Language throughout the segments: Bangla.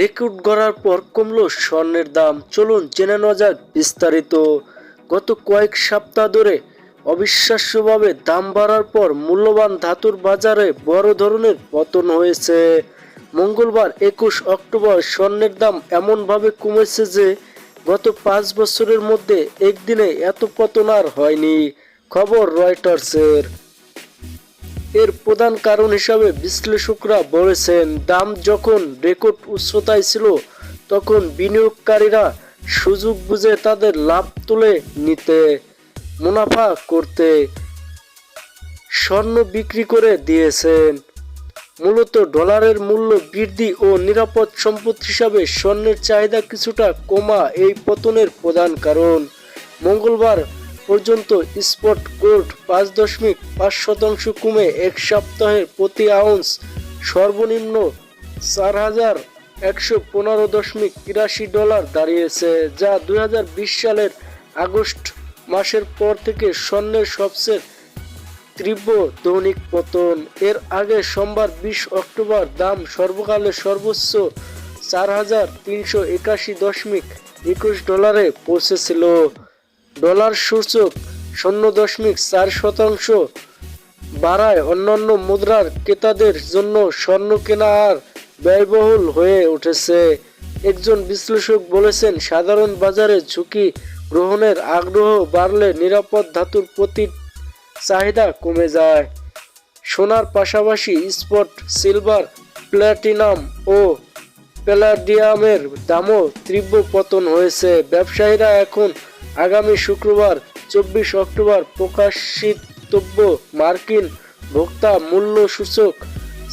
রেকর্ড গড়ার পর কমলো স্বর্ণের দাম। চলুন জেনে নেওয়া যাক বিস্তারিত। গত কয়েক সপ্তাহ ধরে অবিশ্বাস্যভাবে দাম বাড়ার পর মূল্যবান ধাতুর বাজারে বড় ধরনের পতন হয়েছে। মঙ্গলবার একুশ অক্টোবর স্বর্ণের দাম এমনভাবে কমেছে যে গত পাঁচ বছরের মধ্যে একদিনে এত পতন আর হয়নি। খবর রয়টার্সের। এর প্রধান কারণ হিসাবে বিশ্লেষকরা বলেছেন, দাম যখন রেকর্ড উচ্চতায় ছিল, তখন বিনিয়োগকারীরা সুযোগ বুঝে তাদের লাভ তুলে নিতে মুনাফা করতে স্বর্ণ বিক্রি করে দিয়েছেন। মূলত ডলারের মূল্য বৃদ্ধি ও নিরাপদ সম্পদ হিসাবে স্বর্ণের চাহিদা কিছুটা কমা এই পতনের প্রধান কারণ। মঙ্গলবার পর্যন্ত স্পট গোল্ড পাঁচ দশমিক পাঁচ শতাংশ কমে এক সপ্তাহের প্রতি আউন্স সর্বনিম্ন চার হাজার একশো পনেরো দশমিক তিরাশি ডলার দাঁড়িয়েছে, যা দু হাজার বিশ সালের আগস্ট মাসের পর থেকে স্বর্ণের সবচেয়ে তীব্র দৈনিক পতন। এর আগে সোমবার বিশ অক্টোবর দাম সর্বকালের সর্বোচ্চ চার হাজার তিনশো একাশি দশমিক একুশ ডলারে পৌঁছেছিল। ডলার সূচক শূন্য দশমিক চার শতাংশ বাড়ায় অন্যান্য মুদ্রার ক্রেতাদের জন্য স্বর্ণ কেনা আর ব্যয়বহুল হয়ে উঠেছে। একজন বিশ্লেষক বলেছেন, সাধারণ বাজারে ঝুঁকি গ্রহণের আগ্রহ বাড়লে নিরাপদ ধাতুর প্রতি চাহিদা কমে যায়। সোনার পাশাপাশি স্পট, সিলভার, প্ল্যাটিনাম ও প্যালাডিয়ামের দামও তীব্র পতন হয়েছে। ব্যবসায়ীরা এখন আগামী শুক্রবার, চব্বিশ অক্টোবর, প্রকাশিতব্য মার্কিন ভোক্তা মূল্য সূচক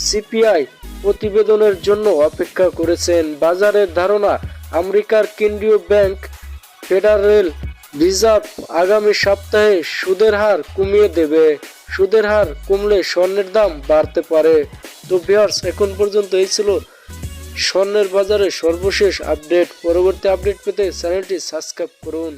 সিপিআই প্রতিবেদনের জন্য অপেক্ষা করেছেন। বাজারের ধারণা, আমেরিকার কেন্দ্রীয় ব্যাংক ফেডারেল রিজার্ভ আগামী সপ্তাহে সুদের হার কমিয়ে দেবে। সুদের হার কমলে স্বর্ণের দাম বাড়তে পারে। তো ভিউয়ার্স, এখন পর্যন্ত এই ছিল স্বর্ণের বাজারে সর্বশেষ আপডেট। পরবর্তী আপডেট পেতে চ্যানেলটি সাবস্ক্রাইব করুন।